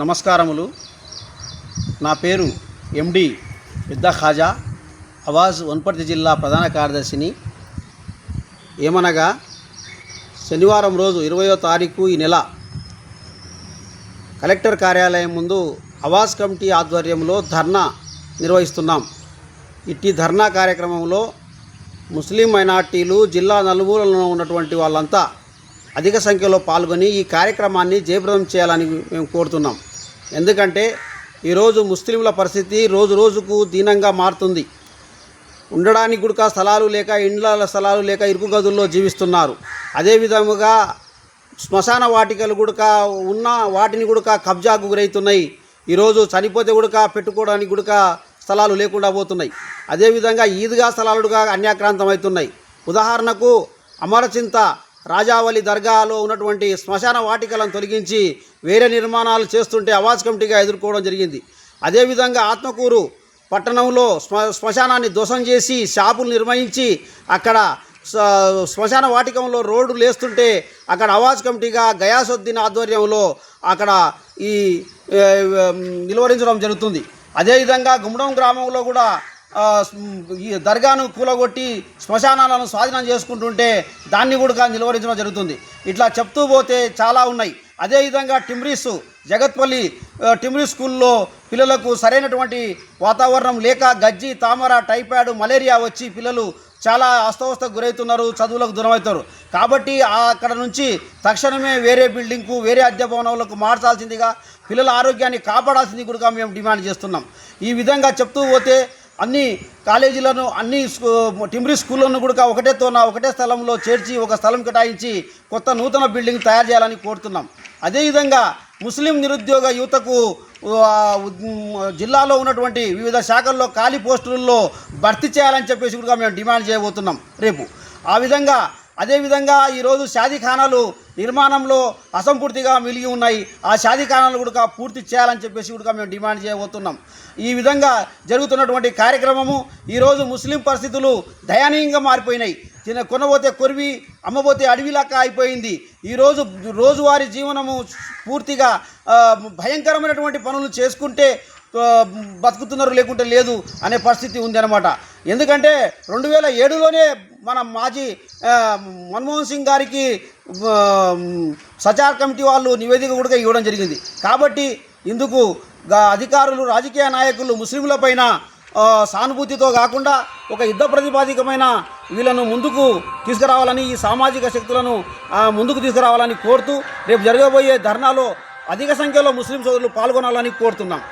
నమస్కారములు. నా పేరు ఎండి పెద్ద ఖాజా. అవాజ్ వన్పర్తి జిల్లా ప్రధాన కార్యదర్శిని. ఏమనగా శనివారం రోజు ఇరవయో తారీఖు ఈ నెల కలెక్టర్ కార్యాలయం ముందు అవాజ్ కమిటీ ఆధ్వర్యంలో ధర్నా నిర్వహిస్తున్నాం. ఇట్టి ధర్నా కార్యక్రమంలో ముస్లిం మైనార్టీలు జిల్లా నలుమూలలో ఉన్నటువంటి వాళ్ళంతా అధిక సంఖ్యలో పాల్గొని ఈ కార్యక్రమాన్ని జయప్రదం చేయాలని మేము కోరుతున్నాం. ఎందుకంటే ఈరోజు ముస్లింల పరిస్థితి రోజు రోజుకు దీనంగా మారుతుంది. ఉండడానికి కూడా స్థలాలు లేక ఇండ్ల స్థలాలు లేక ఇరుకు గదుల్లో జీవిస్తున్నారు. అదేవిధముగా శ్మశాన వాటికలు గుడక ఉన్న వాటిని గుడక కబ్జాకు గురవుతున్నాయి ఈరోజు చనిపోతే గుడక పెట్టుకోవడానికి గుడక స్థలాలు లేకుండా పోతున్నాయి. అదేవిధంగా ఈద్గా స్థలాలుగా అన్యాక్రాంతం అవుతున్నాయి ఉదాహరణకు అమరచింత రాజావలి దర్గాలో ఉన్నటువంటి శ్మశాన వాటికలను తొలగించి వేరే నిర్మాణాలు చేస్తుంటే అవాజ్ కమిటీగా ఎదుర్కోవడం జరిగింది. అదేవిధంగా ఆత్మకూరు పట్టణంలో శ్మ శ్మశానాన్ని ధ్వసం చేసి షాపులు నిర్వహించి అక్కడ శ్మశాన వాటికంలో రోడ్డు లేస్తుంటే అక్కడ అవాజ్ కమిటీగా గయాసుద్దీన్ ఆధ్వర్యంలో అక్కడ ఈ నిలువరించడం జరుగుతుంది. అదేవిధంగా గుమ్మడం గ్రామంలో కూడా ఈ దర్గాను కూలగొట్టి శ్మశానాలను స్వాధీనం చేసుకుంటుంటే దాన్ని కూడా నిలువరించడం జరుగుతుంది. ఇట్లా చెప్తూ పోతే చాలా ఉన్నాయి. అదేవిధంగా టిమ్రీస్ జగత్పల్లి టిమ్రీ స్కూల్లో పిల్లలకు సరైనటువంటి వాతావరణం లేక గజ్జి తామర టైఫాయిడ్ మలేరియా వచ్చి పిల్లలు చాలా అస్తవ్యస్త గురవుతున్నారు చదువులకు దూరమవుతారు. కాబట్టి అక్కడ నుంచి తక్షణమే వేరే బిల్డింగ్కు వేరే అద్దె భవనాలకు మార్చాల్సిందిగా పిల్లల ఆరోగ్యాన్ని కాపాడాల్సింది కూడా మేము డిమాండ్ చేస్తున్నాం. ఈ విధంగా చెప్తూ పోతే అన్ని కాలేజీలను అన్ని స్కూ టిమ్రీ స్కూళ్ళను కూడా ఒకటే తోన ఒకటే స్థలంలో చేర్చి ఒక స్థలం కేటాయించి కొత్త నూతన బిల్డింగ్ తయారు చేయాలని కోరుతున్నాం. అదేవిధంగా ముస్లిం నిరుద్యోగ యువతకు జిల్లాలో ఉన్నటువంటి వివిధ శాఖల్లో ఖాళీ పోస్టుల్లో భర్తీ చేయాలని చెప్పేసి కూడా మేము డిమాండ్ చేయబోతున్నాం రేపు. ఆ విధంగా అదేవిధంగా ఈరోజు షాదీఖానాలు నిర్మాణంలో అసంపూర్తిగా మిలిగి ఉన్నాయి. ఆ షాదీఖానాలు కూడా పూర్తి చేయాలని చెప్పేసి కూడా మేము డిమాండ్ చేయబోతున్నాం. ఈ విధంగా జరుగుతున్నటువంటి కార్యక్రమము ఈరోజు ముస్లిం పరిస్థితులు దయనీయంగా మారిపోయినాయి. తిన కొనబోతే కొరివి అమ్మబోతే అడవిలాగా అయిపోయింది. ఈరోజు రోజువారీ జీవనము పూర్తిగా భయంకరమైనటువంటి పనులు చేసుకుంటే బతుకుతున్నారు లేకుంటే లేదు అనే పరిస్థితి ఉంది అనమాట ఎందుకంటే రెండు వేల ఏడులోనే మన మాజీ మన్మోహన్ సింగ్ గారికి సచార్ కమిటీ వాళ్ళు నివేదిక కూడా ఇవ్వడం జరిగింది. కాబట్టి ఇందుకు అధికారులు రాజకీయ నాయకులు ముస్లింలపైన సానుభూతితో కాకుండా ఒక యుద్ధ ప్రతిపాదికమైన వీళ్ళను ముందుకు తీసుకురావాలని ఈ సామాజిక శక్తులను ముందుకు తీసుకురావాలని కోరుతూ రేపు జరగబోయే ధర్నాలో అధిక సంఖ్యలో ముస్లిం సోదరులు పాల్గొనాలని కోరుతున్నాం.